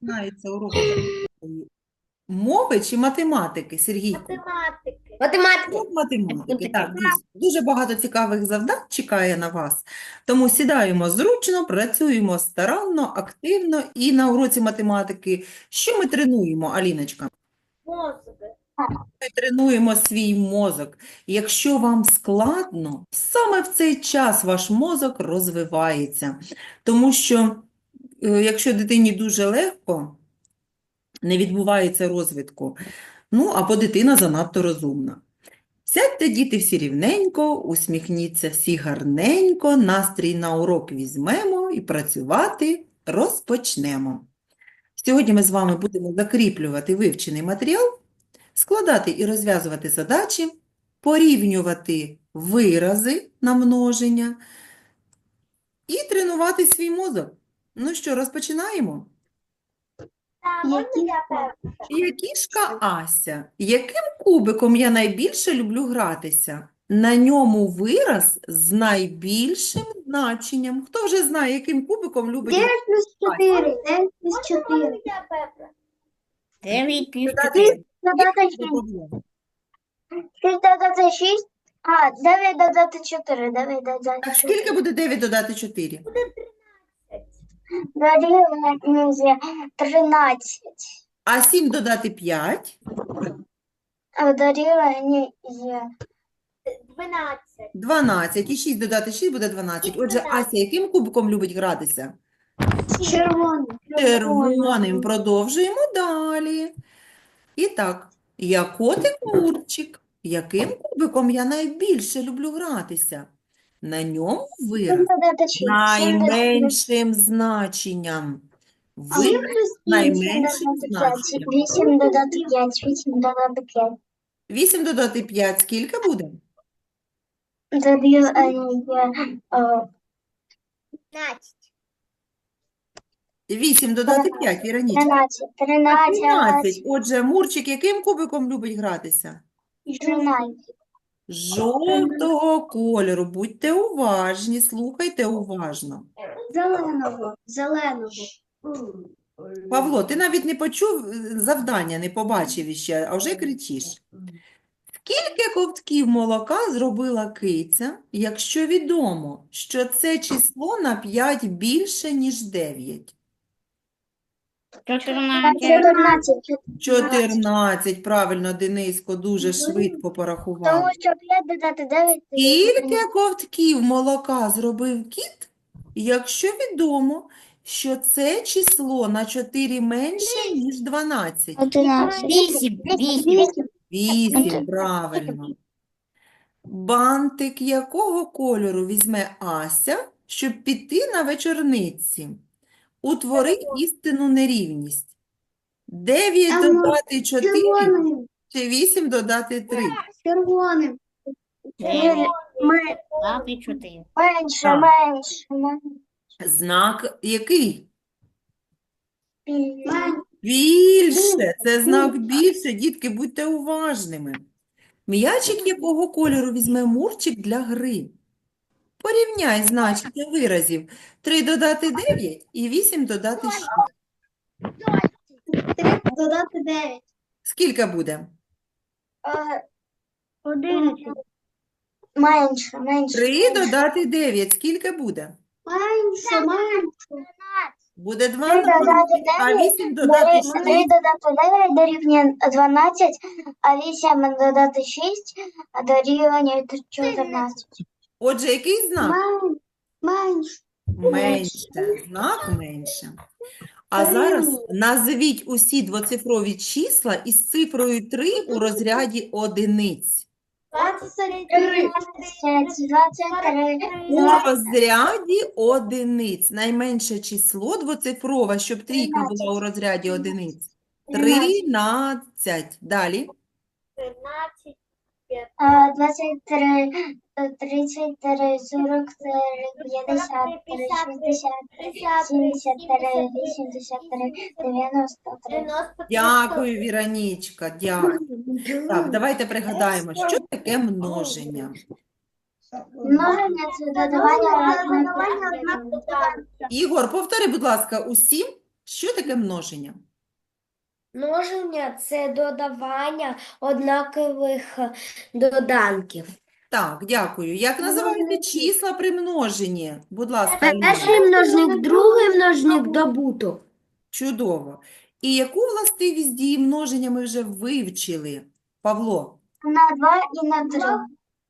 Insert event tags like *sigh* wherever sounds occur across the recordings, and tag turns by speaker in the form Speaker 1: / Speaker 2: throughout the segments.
Speaker 1: Починається урок мови чи математики, Сергійко?
Speaker 2: Математики.
Speaker 3: Математика.
Speaker 1: Урок математики, так, дійсно. Дуже багато цікавих завдань чекає на вас. Тому сідаємо зручно, працюємо старанно, активно. І на уроці математики що ми тренуємо, Аліночка?
Speaker 2: Мозги.
Speaker 1: Ми тренуємо свій мозок. Якщо вам складно, саме в цей час ваш мозок розвивається. Тому що е, якщо дитині дуже легко, не відбувається розвитку, ну або дитина занадто розумна. Сядьте, діти, всі рівненько, усміхніться всі гарненько, настрій на урок візьмемо і працювати розпочнемо. Сьогодні ми з вами будемо закріплювати вивчений матеріал, складати і розв'язувати задачі, порівнювати вирази на множення і тренувати свій мозок. Ну що, розпочинаємо?
Speaker 2: Я
Speaker 1: Ася, яким кубиком я найбільше люблю гратися? На ньому вираз з найбільшим значенням. Хто вже знає, яким кубиком любить гратися?
Speaker 3: Дев'ять плюс чотири. Дев'ять плюс
Speaker 2: Можна
Speaker 3: чотири.
Speaker 2: я перша?
Speaker 3: Дев'ять плюс
Speaker 1: чотири.
Speaker 3: Додати шість. Шість додати шість. А, дев'ять додати чотири. Дев'ять додати
Speaker 1: Так,
Speaker 3: чотири.
Speaker 1: скільки буде 9 додати 4?
Speaker 3: Дорівнює тринадцять.
Speaker 1: А 7 додати 5?
Speaker 3: А Дорівнює
Speaker 2: 12.
Speaker 1: 12. І 6 додати 6 буде 12. Отже,
Speaker 2: 12.
Speaker 1: Ася, яким кубиком любить гратися?
Speaker 3: червоним.
Speaker 1: Червоним. Продовжуємо далі. І так, я котик Мурчик. Яким кубиком я найбільше люблю гратися? На ньому
Speaker 3: додати
Speaker 1: найменшим значенням.
Speaker 3: Плюс
Speaker 1: найменшим
Speaker 3: вісім додати п'ять.
Speaker 1: значенням.
Speaker 3: Вісім додати п'ять. Вісім додати п'ять.
Speaker 1: 8 додати 5, скільки буде?
Speaker 3: Е,
Speaker 2: 15.
Speaker 1: 8 додати 5, Віронічка.
Speaker 3: тринадцять. Тринадцять.
Speaker 1: 13. Отже, Мурчик яким кубиком любить гратися? Жовтого кольору. Будьте уважні, слухайте уважно.
Speaker 3: Зеленого. Зеленого.
Speaker 1: Павло, ти навіть не почув е, завдання, не побачив іще, а вже кричиш. Скільки ковтків молока зробила киця, якщо відомо, що це число на 5 більше, ніж 9?
Speaker 3: Чотирнадцять.
Speaker 1: 14, правильно, Дениско, дуже швидко порахував.
Speaker 3: Тому що п'ять додати дев'ять. то
Speaker 1: Скільки ковтків молока зробив кіт, якщо відомо, що це число на 4 менше, ніж 12?
Speaker 3: Одинадцять.
Speaker 2: Вісім.
Speaker 3: Вісім.
Speaker 1: 8, правильно. Бантик якого кольору візьме Ася, щоб піти на вечорниці? Утвори істинну нерівність. 9
Speaker 3: ну,
Speaker 1: додати 4
Speaker 3: Червоним.
Speaker 1: чи 8 додати 3?
Speaker 3: Червоним.
Speaker 2: Дев'ять. 4.
Speaker 3: Менше,
Speaker 1: Так.
Speaker 3: менше. менше.
Speaker 1: Знак який?
Speaker 3: Менше.
Speaker 1: Більше. Це знак більше. Дітки, будьте уважними. М'ячик якого кольору візьме Мурчик для гри? Порівняй значення виразів. 3 додати 9 і 8 додати 6.
Speaker 3: Три додати дев'ять.
Speaker 1: Скільки буде?
Speaker 3: Одинадцять. Менше, менше.
Speaker 1: 3 додати 9. Скільки буде?
Speaker 3: Менше, менше.
Speaker 1: Буде
Speaker 3: Три
Speaker 1: 12,
Speaker 3: додати
Speaker 1: а
Speaker 3: дев'ять.
Speaker 1: 8 додати
Speaker 3: Три
Speaker 1: 6.
Speaker 3: додати дев'ять дорівнює дванадцять, а вісім додати шість дорівнює чотирнадцять.
Speaker 1: Отже, який знак?
Speaker 3: Менше.
Speaker 1: Менше. Знак менше. А зараз назвіть усі двоцифрові числа із цифрою 3 у розряді одиниць.
Speaker 3: 23, 23,
Speaker 1: У розряді одиниць. Найменше число двоцифрове, щоб трійка була у розряді одиниць. 13. Далі.
Speaker 2: 13.
Speaker 3: 23, 33, 43, 53, 60, 73, 83, 93.
Speaker 2: 93.
Speaker 1: Дякую, Віронічка, дякую. Так, давайте пригадаємо, що таке множення.
Speaker 3: Множення це додавання однакових.
Speaker 1: Ігор, повтори, будь ласка, усім, що таке множення?
Speaker 2: Множення це додавання однакових е, доданків.
Speaker 1: Так, дякую. Як називаються числа при множенні? Будь ласка.
Speaker 2: Перший множник, другий множник, добуток.
Speaker 1: Чудово. І яку властивість дії множення ми вже вивчили? Павло,
Speaker 3: на 2 і на 3.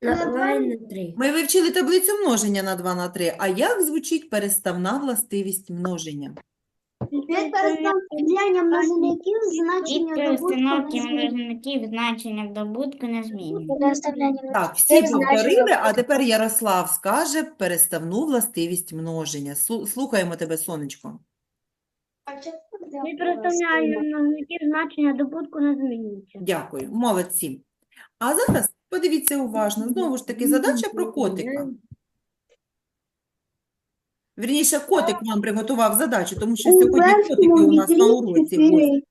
Speaker 2: На два і на три.
Speaker 1: ми вивчили таблицю множення на 2 на 3. А як звучить переставна властивість множення?
Speaker 3: Від множників значення
Speaker 4: Від
Speaker 3: добутку
Speaker 4: перестановки
Speaker 3: не
Speaker 4: множників значення добутку не змінюється.
Speaker 1: Так, всі повторили, а тепер Ярослав скаже переставну властивість множення. Слу- Слухаємо тебе, сонечко.
Speaker 4: Від переставляння множників значення добутку не змінюється.
Speaker 1: Дякую, молодці. А зараз подивіться уважно. Знову ж таки, задача про котика. Вірніше, котик вам приготував задачу, тому що сьогодні котики у нас на уроці.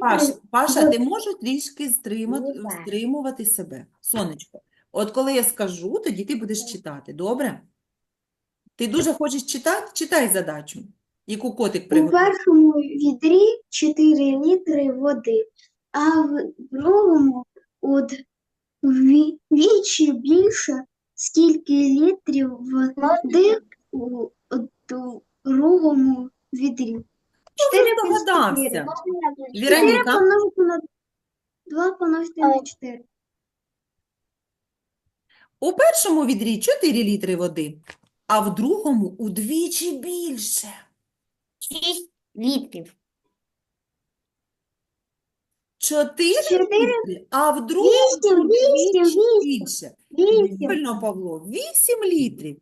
Speaker 1: Паш, Паша, ти можеш трішки стримати,
Speaker 2: Ну,
Speaker 1: стримувати себе. Сонечко, от коли я скажу, тоді ти будеш читати, добре? Ти дуже хочеш читати? Читай задачу, яку котик
Speaker 5: У
Speaker 1: приготував.
Speaker 5: першому відрі 4 літри води, а в другому удвічі більше, скільки літрів води у другому відрі.
Speaker 1: Чотири
Speaker 5: Чотири плюс чотири.
Speaker 1: Віроніка,
Speaker 5: помножити на 2 помножити на 4.
Speaker 1: у першому відрі 4 літри води, а в другому удвічі більше.
Speaker 4: Шість літрів.
Speaker 1: 4
Speaker 5: Чотири.
Speaker 1: літри, а в другому
Speaker 5: Вісім, вісім,
Speaker 1: удвічі
Speaker 5: вісім.
Speaker 1: більше.
Speaker 5: 8.
Speaker 1: Правильно, Павло, 8 літрів.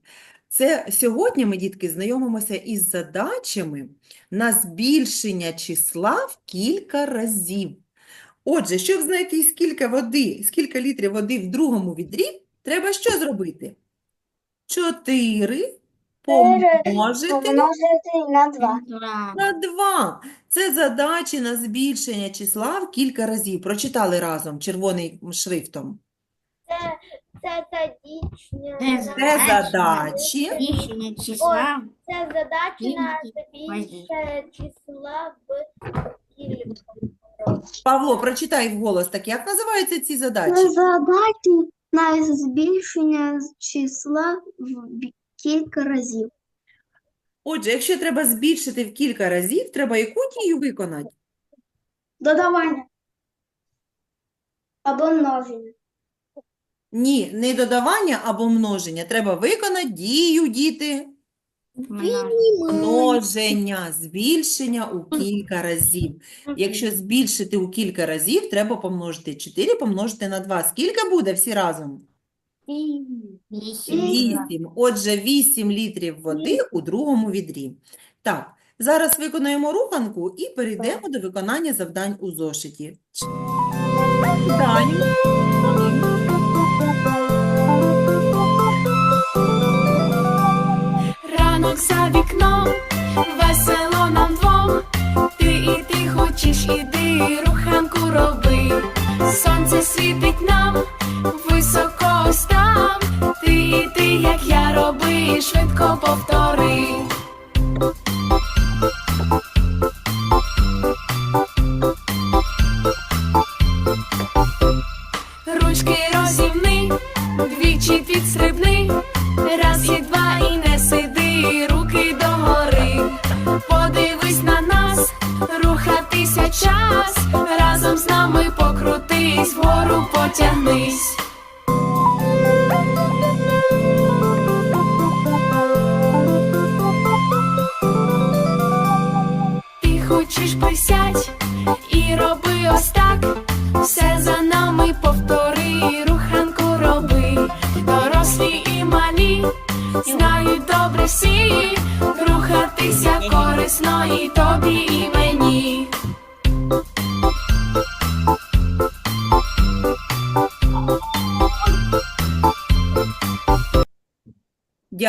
Speaker 1: Це сьогодні ми, дітки, знайомимося із задачами на збільшення числа в кілька разів. Отже, щоб знайти скільки води, скільки літрів води в другому відрі, треба що зробити? 4 помножити
Speaker 3: на 2.
Speaker 4: Два.
Speaker 1: на 2. Це задачі на збільшення числа в кілька разів. Прочитали разом червоним шрифтом.
Speaker 2: Це, це задачня.
Speaker 4: Це
Speaker 1: задачі.
Speaker 4: Збільшення числа.
Speaker 2: Це задача на збільшення числа в кількості.
Speaker 1: Павло, прочитай вголос. Так як називаються ці задачі?
Speaker 5: Це задачі на збільшення числа в кілька разів.
Speaker 1: Отже, якщо треба збільшити в кілька разів, треба яку дію виконати?
Speaker 5: Додавання. Або множення.
Speaker 1: Ні, не додавання або множення. Треба виконати дію, діти. Множення, збільшення у кілька разів. Якщо збільшити у кілька разів, треба помножити 4 помножити на 2. Скільки буде всі разом?
Speaker 4: Вісім.
Speaker 1: 8. Отже, 8 літрів води у другому відрі. Так, зараз виконаємо руханку і перейдемо до виконання завдань у зошиті. Даню.
Speaker 6: Ось так. Все за нами повтори, руханку роби. Дорослі і малі знають добре всі. Рухатися корисно і тобі, і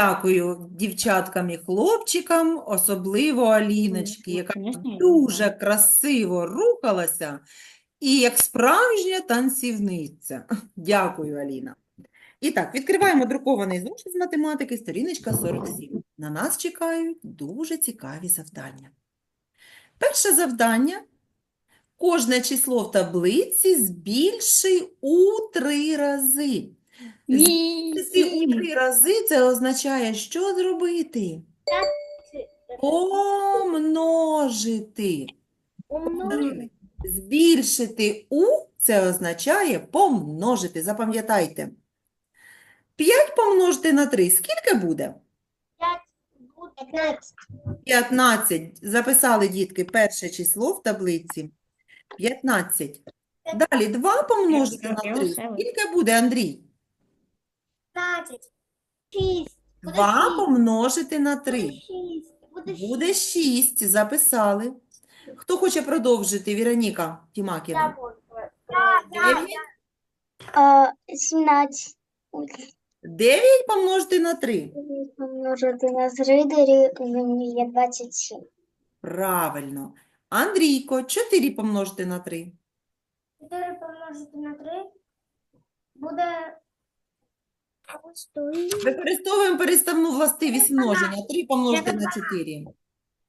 Speaker 1: Дякую дівчаткам і хлопчикам, особливо Аліночки, яка дуже красиво рухалася і як справжня танцівниця. *laughs* Дякую, Аліна. І так, відкриваємо друкований зошит з математики, сторіночка 47. На нас чекають дуже цікаві завдання. Перше завдання. Кожне число в таблиці збільши у три рази. Збільшити у три рази це означає, що зробити? Помножити.
Speaker 2: Умножити.
Speaker 1: Збільшити у це означає помножити. Запам'ятайте. 5 помножити на 3. Скільки буде?
Speaker 2: Буде
Speaker 1: 15. Записали дітки перше число в таблиці. 15. Далі 2 помножити на 3. Скільки буде, Андрій?
Speaker 2: 15. 6.
Speaker 1: 2 помножити на 3.
Speaker 2: 6. Буде 6.
Speaker 1: Буде 6. Записали. Хто хоче продовжити? Віроніка Тімакіна. 9.
Speaker 3: А, 17.
Speaker 1: 9 помножити на 3.
Speaker 3: Помножити на 3 дорівнює 27.
Speaker 1: Правильно. Андрійко, 4 помножити на 3.
Speaker 2: 4 помножити на 3 буде
Speaker 1: Використовуємо переставну властивість множення. 3 помножити на 4.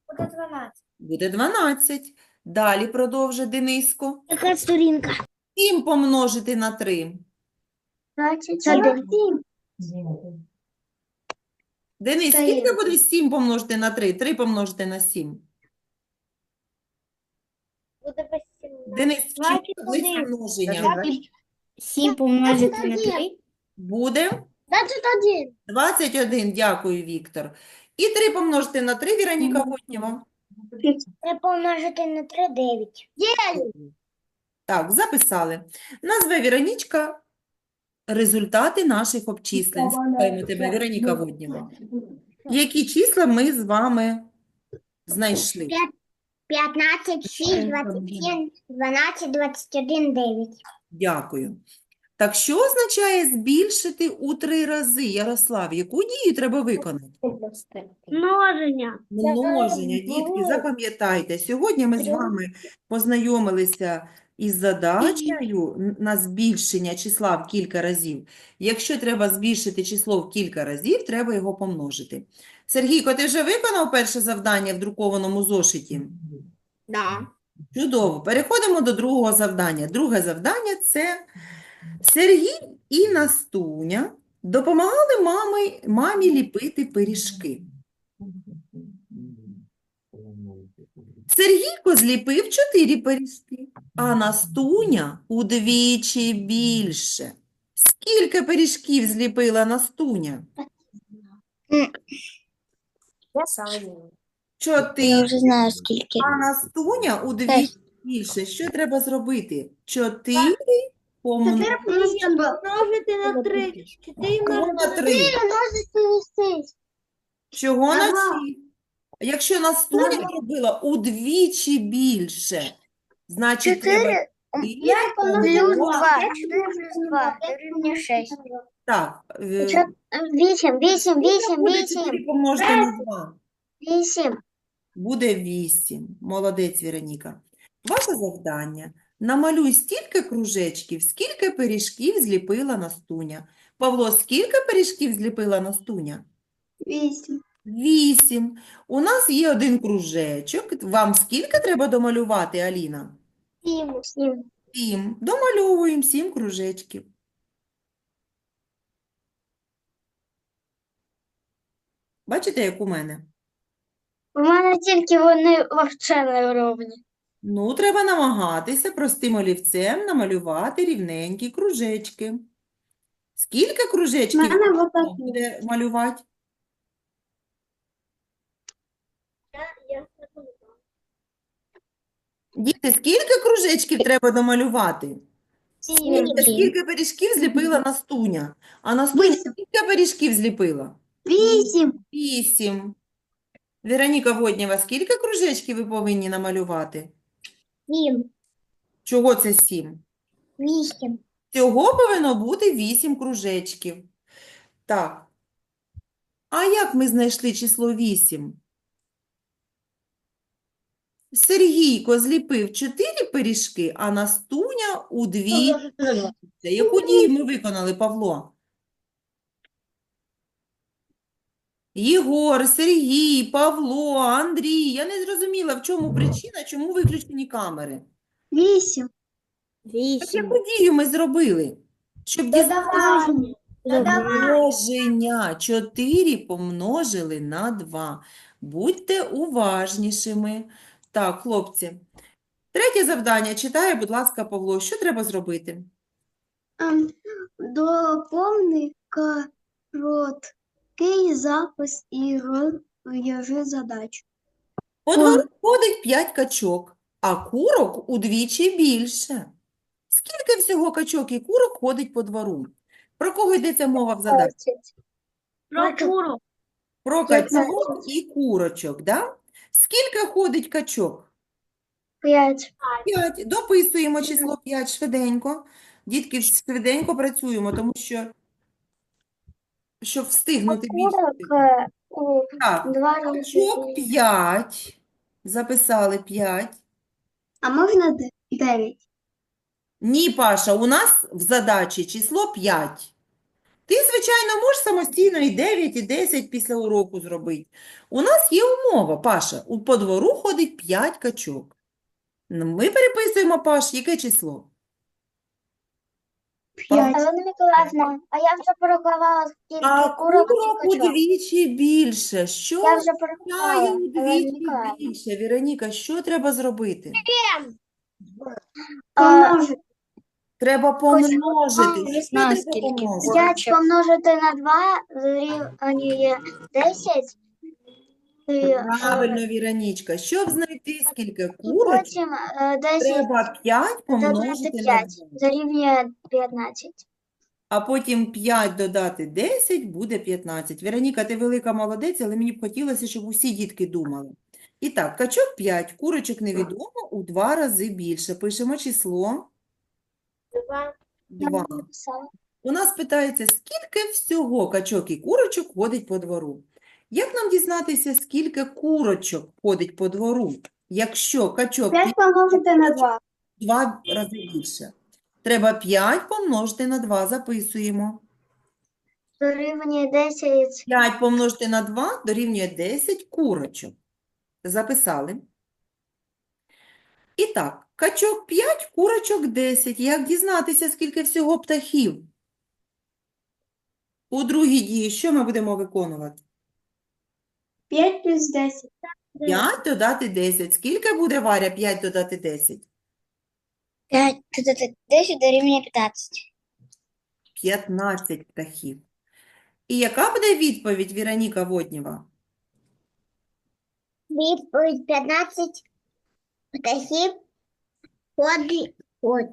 Speaker 2: буде 12.
Speaker 1: Буде 12. Далі продовжує Дениско.
Speaker 4: Яка сторінка?
Speaker 1: 7 помножити на 3.
Speaker 3: 21.
Speaker 1: Денис, скільки буде 7 помножити на 3? 3 помножити на 7.
Speaker 2: Буде 18.
Speaker 1: Денис, вчи
Speaker 4: 21.
Speaker 1: таблицю множення.
Speaker 4: 7 помножити на 3.
Speaker 1: Буде
Speaker 3: 21.
Speaker 1: 21. Дякую, Віктор. І 3 помножити на 3, Віроніка Готнєва.
Speaker 2: 3 помножити на 3 9.
Speaker 1: Так, записали. Назве Віронічка результати наших обчислень. Слухаємо тебе, Віроніка Воднєва. Які числа ми з вами знайшли?
Speaker 4: 15, 6, 27, 12, 21, 9.
Speaker 1: Дякую. Так що означає збільшити у три рази, Ярослав? Яку дію треба виконати?
Speaker 4: Множення.
Speaker 1: Множення, дітки, запам'ятайте, сьогодні ми з вами познайомилися із задачею на збільшення числа в кілька разів. Якщо треба збільшити число в кілька разів, треба його помножити. Сергійко, ти вже виконав перше завдання в друкованому зошиті?
Speaker 4: Да.
Speaker 1: Чудово. Переходимо до другого завдання. Друге завдання – це Сергій і Настуня допомагали мамі, мамі ліпити пиріжки. Сергійко зліпив чотири пиріжки, а Настуня удвічі більше. Скільки пиріжків зліпила Настуня? Чотири.
Speaker 3: вже знаю, скільки.
Speaker 1: А Настуня удвічі більше. Що треба зробити? Чотири помножити
Speaker 2: Помножити на 3. 4
Speaker 1: на три. Чого на шість? Якщо Настуня робила удвічі більше, значить треба більше
Speaker 3: Плюс
Speaker 1: помножити.
Speaker 3: 2. 4 плюс 2 дорівнює 6.
Speaker 1: Так, е,
Speaker 3: 8, 8, 8,
Speaker 1: буде
Speaker 3: 8,
Speaker 1: 4 помножити на 2.
Speaker 3: 8.
Speaker 1: Буде 8. Молодець, Віроніка. Ваше завдання. Намалюй стільки кружечків, скільки пиріжків зліпила Настуня. Павло, скільки пиріжків зліпила Настуня?
Speaker 3: 8.
Speaker 1: Вісім. У нас є один кружечок. Вам скільки треба домалювати, Аліна?
Speaker 3: 7. 7.
Speaker 1: Сім. Домальовуємо сім кружечків. Бачите, як у мене?
Speaker 3: У мене тільки вони взагалі ровні.
Speaker 1: Ну, треба намагатися простим олівцем намалювати рівненькі кружечки. Скільки кружечків
Speaker 3: мене
Speaker 1: Хто буде малювати?
Speaker 2: Я
Speaker 1: Діти, скільки кружечків треба домалювати?
Speaker 3: Сім.
Speaker 1: Скільки пиріжків зліпила Настуня? А Настуня
Speaker 3: Вісім.
Speaker 1: скільки пиріжків зліпила?
Speaker 3: 8.
Speaker 1: Вісім. Віроніка Воднєва, скільки кружечків ви повинні намалювати?
Speaker 4: 7,
Speaker 1: Чого це сім?
Speaker 4: 8.
Speaker 1: Всього повинно бути вісім кружечків. Так. А як ми знайшли число вісім? Сергійко зліпив чотири пиріжки, а Настуня удвічі. Яку дію ми виконали, Павло? Єгор, Сергій, Павло, Андрій. Я не зрозуміла, в чому причина, чому виключені камери.
Speaker 5: Вісім.
Speaker 1: Так яку дію ми зробили? Щоб дізнатися множення. 4 помножили на 2. Будьте уважнішими. Так, хлопці. Третє завдання. Читає, будь ласка, Павло. Що треба зробити?
Speaker 5: Ем, Доповни короткий запис і розв'яжи задачу.
Speaker 1: По двору ходить 5 качок, а курок удвічі більше. Скільки всього качок і курок ходить по двору? Про кого йдеться мова в задачі?
Speaker 4: Прокурор.
Speaker 1: Про качок і курочок, да? Скільки ходить качок?
Speaker 3: П'ять.
Speaker 1: 5. Дописуємо число 5 швиденько. Дітки, швиденько працюємо, тому що, щоб встигнути більше. Так, качок 5. Записали 5.
Speaker 5: А можна де- дев'ять?
Speaker 1: Ні, Паша, у нас в задачі число 5. Ти, звичайно, можеш самостійно і 9, і 10 після уроку зробити. У нас є умова, Паша. У по двору ходить 5 качок. Ми переписуємо, Паш, яке число?
Speaker 5: П'ять.
Speaker 3: Олена Миколаївна, а я вже порахувала, скільки
Speaker 1: А
Speaker 3: курок
Speaker 1: курок
Speaker 3: і качок.
Speaker 1: удвічі більше. Що
Speaker 3: Я вже
Speaker 1: означає
Speaker 3: порахувала, Олена
Speaker 1: удвічі
Speaker 3: Миколаївна.
Speaker 1: більше? Віроніка, що треба зробити?
Speaker 3: А,
Speaker 1: Треба помножити. Що
Speaker 3: знаю,
Speaker 1: треба помножити?
Speaker 3: П'ять помножити на два дорівнює десять. І, е,
Speaker 1: Правильно, Віронічка. Щоб знайти скільки курочок,
Speaker 3: потім е, десять
Speaker 1: треба 5
Speaker 3: додати
Speaker 1: помножити на
Speaker 3: п'ять
Speaker 1: 2.
Speaker 3: дорівнює п'ятнадцять.
Speaker 1: А потім 5 додати 10 буде 15. Віроніка, ти велика молодець, але мені б хотілося, щоб усі дітки думали. І так, качок 5, курочок невідомо, у 2 рази більше. Пишемо число
Speaker 2: Два.
Speaker 1: 2. У нас питається, скільки всього качок і курочок ходить по двору? Як нам дізнатися, скільки курочок ходить по двору, якщо качок
Speaker 5: П'ять помножити на два.
Speaker 1: в 2 рази більше? Треба 5 помножити на 2, записуємо.
Speaker 3: Дорівнює десять
Speaker 1: 5 помножити на 2 дорівнює 10 курочок. Записали. І так, качок 5, курочок 10. Як дізнатися, скільки всього птахів? У другій дії що ми будемо виконувати?
Speaker 5: П'ять плюс десять.
Speaker 1: 5 додати 10. Скільки буде, Варя, 5 додати 10?
Speaker 3: П'ять додати десять дорівнює п'ятнадцять.
Speaker 1: 15 птахів. І яка буде відповідь Віроніка Воднєва?
Speaker 4: Відповідь 15 птахів ходить. От.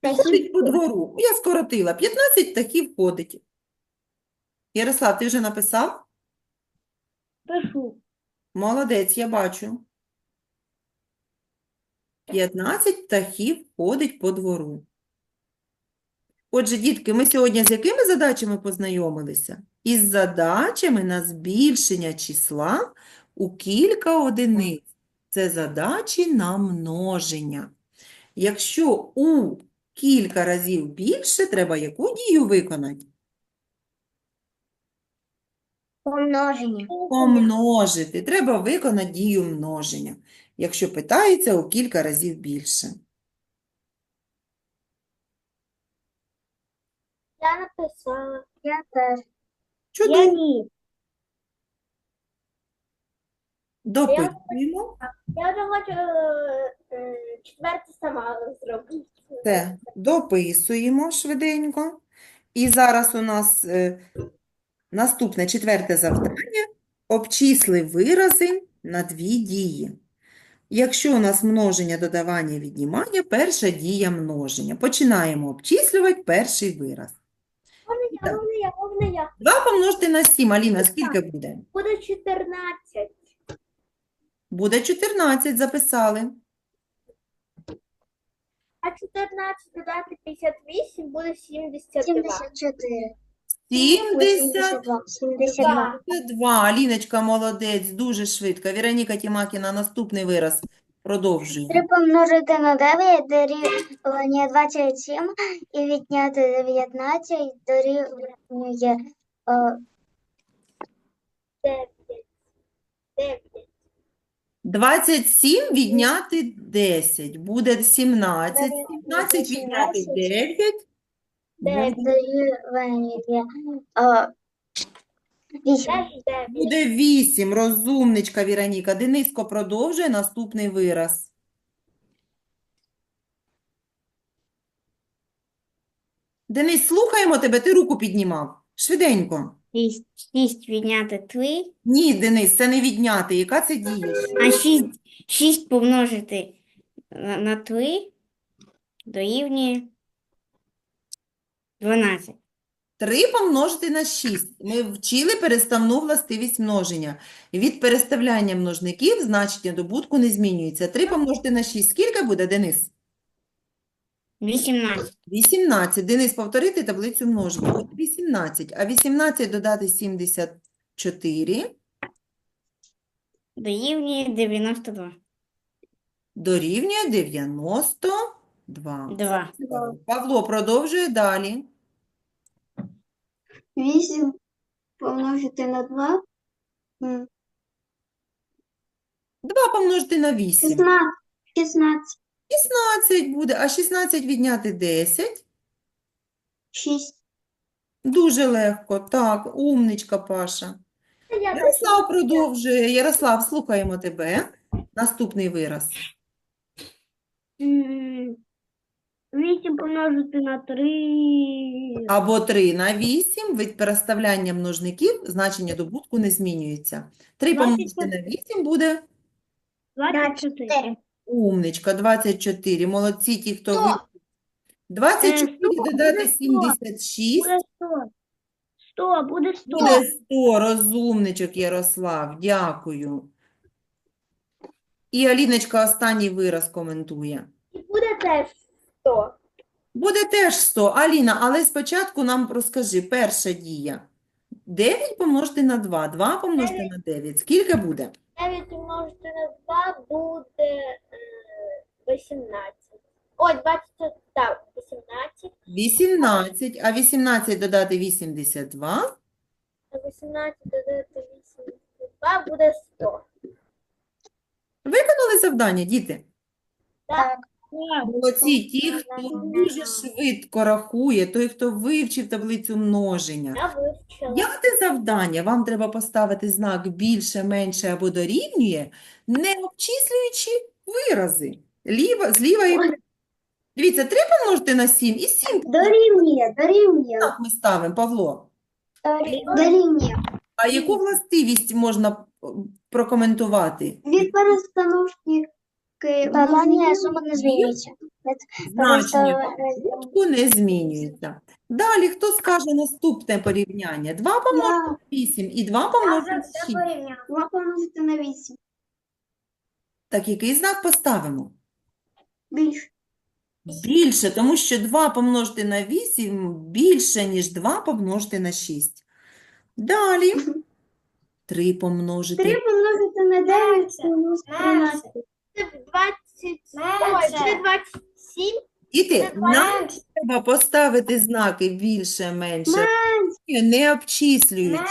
Speaker 4: Птахів
Speaker 1: Ходить по двору. Я скоротила. 15 птахів ходить. Ярослав, ти вже написав?
Speaker 4: пишу.
Speaker 1: Молодець, я бачу. 15 птахів ходить по двору. Отже, дітки, ми сьогодні з якими задачами познайомилися? Із задачами на збільшення числа у кілька одиниць. Це задачі на множення. Якщо у кілька разів більше, треба яку дію виконати?
Speaker 4: Помноження.
Speaker 1: Помножити. Треба виконати дію множення, якщо питається у кілька разів більше.
Speaker 2: Я написала.
Speaker 3: Я теж.
Speaker 1: Чудово.
Speaker 4: ні.
Speaker 1: Допитуємо.
Speaker 2: Я вже хочу е, е, четверте сама зробити.
Speaker 1: Це дописуємо швиденько. І зараз у нас е, наступне четверте завдання. Обчисли вирази на дві дії. Якщо у нас множення, додавання, віднімання, перша дія множення. Починаємо обчислювати перший вираз.
Speaker 2: Можна я, можна я, можна я.
Speaker 1: 2 помножити на 7. Аліна, скільки буде?
Speaker 2: Буде 14.
Speaker 1: Буде 14, записали.
Speaker 2: А 14 додати 58 буде 72.
Speaker 3: Сімдесят чотири.
Speaker 1: 72.
Speaker 3: 72.
Speaker 1: Аліночка молодець, дуже швидко. Віроніка Тімакіна, наступний вираз. Продовжуємо.
Speaker 3: Три помножити на 9 дорівнює 27 і відняти 19 дорівнює е,
Speaker 2: дев'ять. Дев'ять.
Speaker 1: 27 відняти 10 буде 17.
Speaker 3: Дев'ять
Speaker 1: 17 відняти
Speaker 3: 18.
Speaker 1: 9
Speaker 3: Вісім.
Speaker 1: Буде 8. Розумничка Віроніка. Дениско продовжує наступний вираз. Денис, слухаємо тебе, ти руку піднімав. Швиденько.
Speaker 4: Шість, шість відняти три,
Speaker 1: Ні, Денис, це не відняти. Яка це дія?
Speaker 4: а шість, шість помножити на, на три дорівнює 12.
Speaker 1: 3 помножити на 6. Ми вчили переставну властивість множення. Від переставляння множників значення добутку не змінюється. 3 помножити на 6. Скільки буде, Денис?
Speaker 4: 18.
Speaker 1: 18. Денис, повторити таблицю множення. От 18. А 18 додати 74
Speaker 4: Дорівнює 92.
Speaker 1: дорівнює 92.
Speaker 4: Два.
Speaker 1: Павло продовжує далі.
Speaker 5: Вісім помножити на два.
Speaker 1: 2 помножити на 8.
Speaker 5: Шістнадцять. Шістнадцять.
Speaker 1: 16 буде, а 16 відняти 10.
Speaker 5: Шість.
Speaker 1: Дуже легко. Так, умничка, Паша. Ярослав продовжує. Ярослав, слухаємо тебе. Наступний вираз.
Speaker 4: Вісім помножити на три.
Speaker 1: Або 3 на 8. Від переставляння множників значення добутку не змінюється. 3 помножити на 8 буде
Speaker 4: 24.
Speaker 1: умничка. 24. Молодці ті, хто вивчив. 24 додати 76
Speaker 4: Буде 100. 100, буде 100.
Speaker 1: буде 100. Розумничок, Ярослав. Дякую. І Аліночка останній вираз коментує.
Speaker 2: І буде теж сто.
Speaker 1: Буде теж 100. Аліна, але спочатку нам розкажи, перша дія. 9 помножити на 2, 2 помножити на 9. Скільки буде?
Speaker 2: Дев'ять умножити на два буде е, 18. Ой, 20, так, 18.
Speaker 1: 18, а 18 додати 82
Speaker 2: А 18 додати 82 буде 100.
Speaker 1: Виконали завдання, діти? Молодці, ті, хто дуже швидко рахує, той, хто вивчив таблицю множення.
Speaker 2: Я вивчила.
Speaker 1: Яке завдання? Вам треба поставити знак більше, менше або дорівнює, не обчислюючи вирази. Ліва, зліва і. Дивіться, 3 помножити на 7 і 7
Speaker 5: Дорівнює, дорівнює,
Speaker 1: знак ми ставимо, Павло.
Speaker 5: дорівнює.
Speaker 1: А яку властивість можна е, прокоментувати?
Speaker 5: Від перестановки
Speaker 3: Та ні, сума не змінюється.
Speaker 1: Значення не змінюється. Далі, хто скаже наступне порівняння? 2 помножити на 8 і 2 помножити на 6.
Speaker 5: два помножити на вісім.
Speaker 1: Так який знак поставимо?
Speaker 5: Більше.
Speaker 1: Більше, тому що 2 помножити на 8 більше, ніж 2 помножити на 6. Далі. 3 помножити.
Speaker 5: Три помножити на дев'ять мінус тринадцять.
Speaker 2: Це 20, ой, це 27.
Speaker 1: Діти, нам треба поставити знаки більше, менше, не обчислюючи.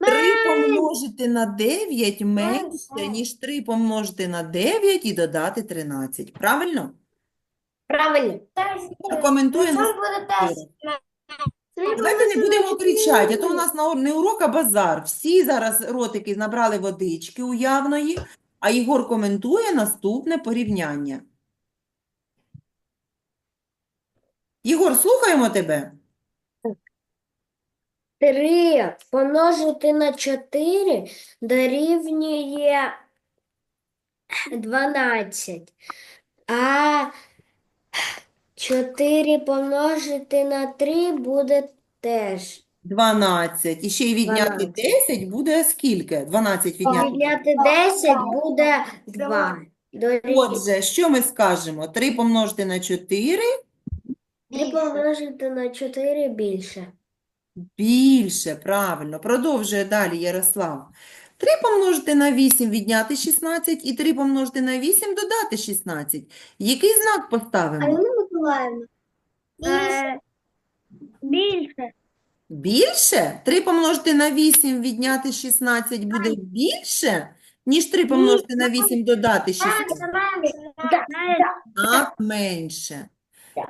Speaker 1: 3 помножити на 9 менше, ніж 3 помножити на 9 і додати 13. Правильно?
Speaker 4: Правильно.
Speaker 1: Прокоментує наступний. Давайте не будемо кричати, а то у нас на, не урок, а базар. Всі зараз ротики набрали водички уявної, а Ігор коментує наступне порівняння. Єгор, слухаємо тебе.
Speaker 7: 3 помножити на 4 дорівнює 12. А 4 помножити на 3 буде теж.
Speaker 1: 12. І ще й відняти
Speaker 7: 12.
Speaker 1: 10 буде скільки? 12 відняти.
Speaker 7: Відняти 10 буде 2.
Speaker 1: Отже, що ми скажемо? 3 помножити на 4
Speaker 7: 3 помножити на 4 більше.
Speaker 1: більше, правильно. Продовжує далі Ярослав. 3 помножити на 8 відняти 16 і 3 помножити на 8 додати 16. Який знак поставимо?
Speaker 5: Аліна Миколаївна,
Speaker 4: Е, Більше.
Speaker 1: Більше? 3 помножити на 8 відняти 16 буде більше, ніж 3 помножити на 8 додати 16? Так, менше.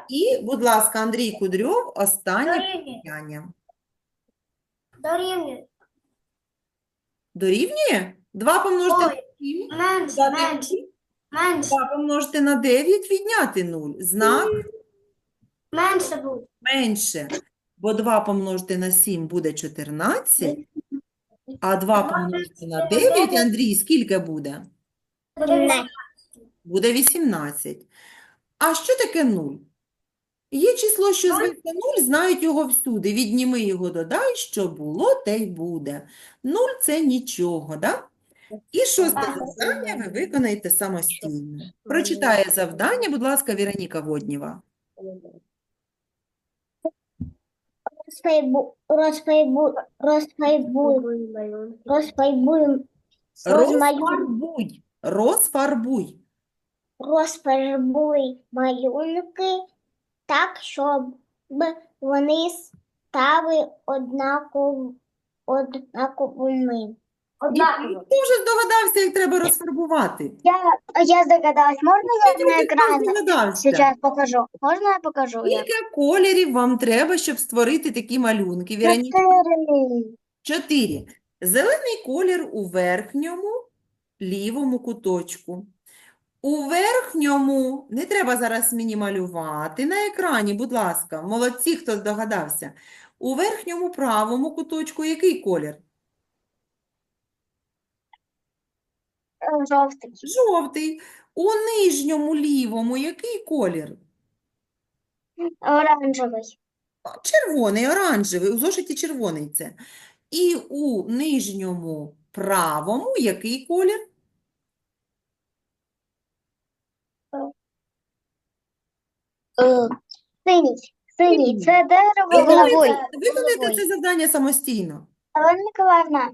Speaker 1: І, будь ласка, Андрій Кудрьов, останнє питання.
Speaker 2: Дорівнює.
Speaker 1: Дорівнює? 2 помножити на
Speaker 2: Ой,
Speaker 1: 7,
Speaker 2: Менше, менше, менше,
Speaker 1: 2 помножити на 9, відняти 0. Знак
Speaker 2: менше буде.
Speaker 1: менше, бо 2 помножити на 7 буде 14, а 2 помножити на 9, Андрій, скільки буде? Буде 18. А що таке 0? Є число, що зветься 0, знають його всюди. Відніми його, додай, що було, те й буде. 0 – це нічого, да? І шосте завдання ви виконаєте самостійно. Прочитає завдання, будь ласка, Віроніка Воднєва.
Speaker 3: Розфайбу, розфайбу, розфайбу, розфайбуємо,
Speaker 1: Розфарбуй, розфарбуй.
Speaker 3: розфарбуй малюнки так, щоб вони стали однаково, однаковими.
Speaker 1: Ніхто вже здогадався, як треба розфарбувати.
Speaker 3: Я, я здогадалась, можна я на екрані
Speaker 1: здогадався.
Speaker 3: сейчас покажу? Можна я покажу? як?
Speaker 1: Скільки кольорів вам треба, щоб створити такі малюнки? Віроніка?
Speaker 3: Чотири.
Speaker 1: Чотири. Зелений колір у верхньому лівому куточку. У верхньому, не треба зараз мені малювати, на екрані, будь ласка, молодці, хто здогадався. У верхньому правому куточку який колір?
Speaker 3: Жовтий.
Speaker 1: Жовтий. У нижньому лівому який колір?
Speaker 3: Оранжевий.
Speaker 1: Червоний, оранжевий, у зошиті червоний це. І у нижньому правому який колір?
Speaker 3: Е, Синій. Синій. Це дерево головою.
Speaker 1: виконуйте це завдання самостійно.
Speaker 3: Олена Миколаївна,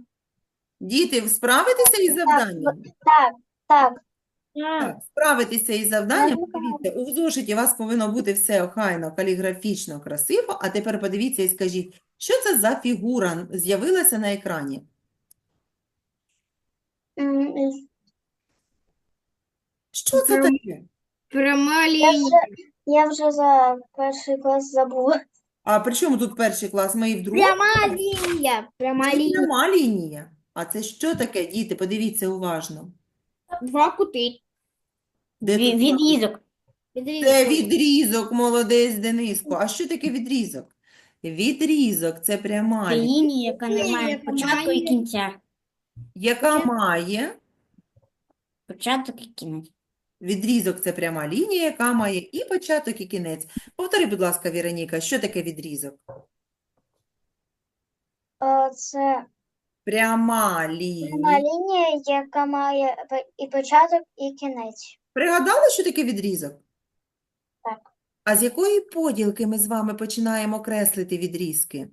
Speaker 1: Діти, ви справитеся із завданням?
Speaker 3: так, так.
Speaker 1: Так, справитися із завданням. Подивіться, у зошиті у вас повинно бути все охайно, каліграфічно, красиво. А тепер подивіться і скажіть, що це за фігура з'явилася на екрані? Що це таке?
Speaker 5: Пряма
Speaker 3: Я вже, я вже за перший клас забула.
Speaker 1: А при чому тут перший клас? Ми і в другому?
Speaker 5: Пряма лінія. Пряма
Speaker 1: Це
Speaker 5: лінія.
Speaker 1: пряма лінія. А це що таке, діти? Подивіться уважно.
Speaker 5: Два кути.
Speaker 1: Де тут
Speaker 5: Відрізок.
Speaker 1: Це відрізок, молодець Дениско. А що таке відрізок? Відрізок – це пряма лінія,
Speaker 5: Лінія, яка не має початку і кінця.
Speaker 1: яка має
Speaker 5: Початок і кінець.
Speaker 1: Відрізок це пряма лінія, яка має і початок, і кінець. Повтори, будь ласка, Віроніка, що таке відрізок?
Speaker 3: Е, Це
Speaker 1: Пряма лінія.
Speaker 3: пряма
Speaker 1: лінія.
Speaker 3: яка має і початок, і кінець.
Speaker 1: Пригадали, що таке відрізок?
Speaker 3: Так.
Speaker 1: А з якої поділки ми з вами починаємо креслити відрізки?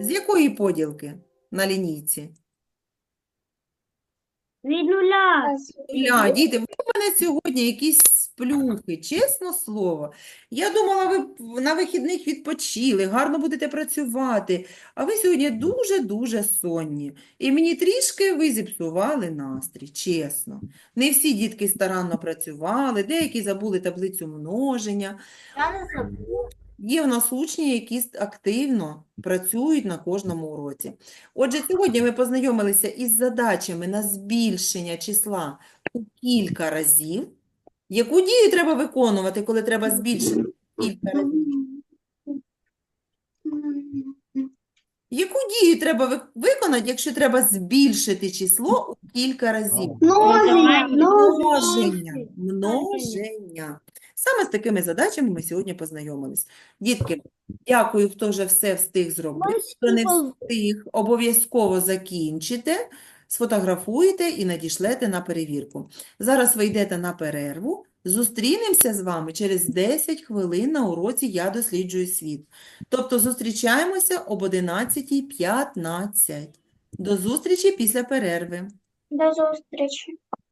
Speaker 1: З якої поділки на лінійці?
Speaker 4: Від нуля.
Speaker 1: Ля, діти, ви в мене сьогодні якісь сплюхи, чесно слово. Я думала, ви на вихідних відпочили, гарно будете працювати, а ви сьогодні дуже-дуже сонні. І мені трішки ви зіпсували настрій, чесно. Не всі дітки старанно працювали, деякі забули таблицю множення.
Speaker 2: Я не забула.
Speaker 1: Є в нас учні, які активно працюють на кожному уроці. Отже, сьогодні ми познайомилися із задачами на збільшення числа у кілька разів. Яку дію треба виконувати, коли треба збільшити кілька разів? Яку дію треба виконати, якщо треба збільшити число у кілька разів?
Speaker 5: Множення.
Speaker 1: Множення. Множення. Саме з такими задачами ми сьогодні познайомились. Дітки, дякую, хто вже все встиг зробити. Хто не встиг, обов'язково закінчите, сфотографуєте і надішлете на перевірку. Зараз ви йдете на перерву. Зустрінемося з вами через 10 хвилин на уроці «Я досліджую світ». Тобто зустрічаємося об 11.15. До зустрічі після перерви.
Speaker 3: До зустрічі.